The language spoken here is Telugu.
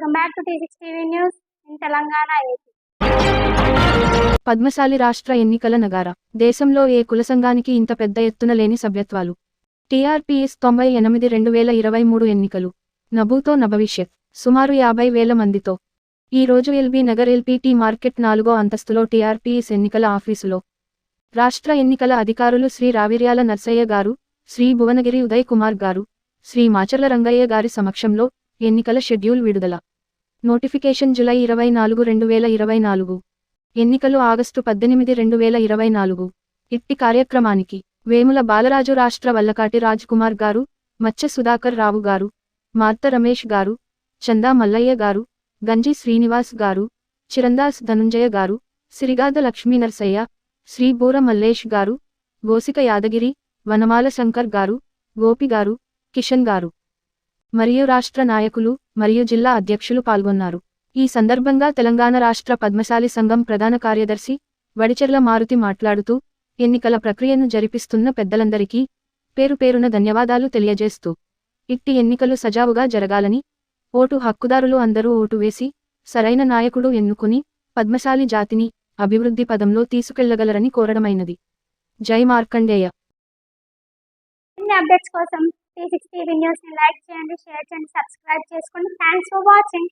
Welcome back to TV news in Telangana AP. Padmashali రాష్ట్ర ఎన్నికల నగార. దేశంలో ఏ కుల సంఘానికి ఇంత పెద్ద ఎత్తున లేని సభ్యత్వాలు? టీఆర్పీఎస్ తొంభై ఎనిమిది రెండు వేల ఇరవై మూడు ఎన్నికలు. నభూతో నభవిష్యత్ సుమారు యాభై వేల మందితో. ఈ రోజు ఎల్బీ నగర్ ఎల్పీటీ మార్కెట్ నాలుగో అంతస్తులో టీఆర్పీఎస్ ఎన్నికల ఆఫీసులో. రాష్ట్ర ఎన్నికల అధికారులు శ్రీ రావిర్యాల నర్సయ్య గారు శ్రీ భువనగిరి ఉదయ్ కుమార్ గారు శ్రీ మాచర్ల రంగయ్య గారి సమక్షంలో ఎన్నికల షెడ్యూల్ విడుదల. నోటిఫికేషన్ జులై ఇరవై నాలుగు రెండు వేల ఇరవై నాలుగు. ఎన్నికలు ఆగస్టు పద్దెనిమిది రెండు వేల ఇరవై నాలుగు. ఇట్టి కార్యక్రమానికి వేముల బాలరాజు రాష్ట్ర వల్లకాటి రాజ్ కుమార్ గారు మచ్చ సుధాకర్ రావు గారు మార్త రమేష్ గారు చందా మల్లయ్య గారు గంజి శ్రీనివాస్ గారు చిరందాస్ ధనుంజయ గారు సిరిగాద లక్ష్మీ నర్సయ్య శ్రీబూర మల్లేష్ గారు గోసిక యాదగిరి వనమాల శంకర్ గారు గోపి గారు కిషన్ గారు. మరియు రాష్ట్ర నాయకులు మరియు జిల్లా అధ్యక్షులు పాల్గొన్నారు. ఈ సందర్భంగా తెలంగాణ రాష్ట్ర పద్మశాలి సంఘం ప్రధాన కార్యదర్శి వడిచెర్ల మారుతి మాట్లాడుతూ ఎన్నికల ప్రక్రియను జరిపిస్తున్న పెద్దలందరికీ పేరు పేరున ధన్యవాదాలు తెలియజేస్తూ ఇట్టి ఎన్నికలు సజావుగా జరగాలని ఓటు హక్కుదారులు అందరూ ఓటు వేసి సరైన నాయకుడు ఎన్నుకుని పద్మశాలి జాతిని అభివృద్ధి పదంలో తీసుకెళ్ళగలరని కోరడమైనది. జై మార్కండేయ. అప్డేట్స్ కోసం త్రీ సిక్స్టీ టీవీ ని లైక్ చేయండి షేర్ చేయండి సబ్స్క్రైబ్ చేసుకోండి. Thanks for watching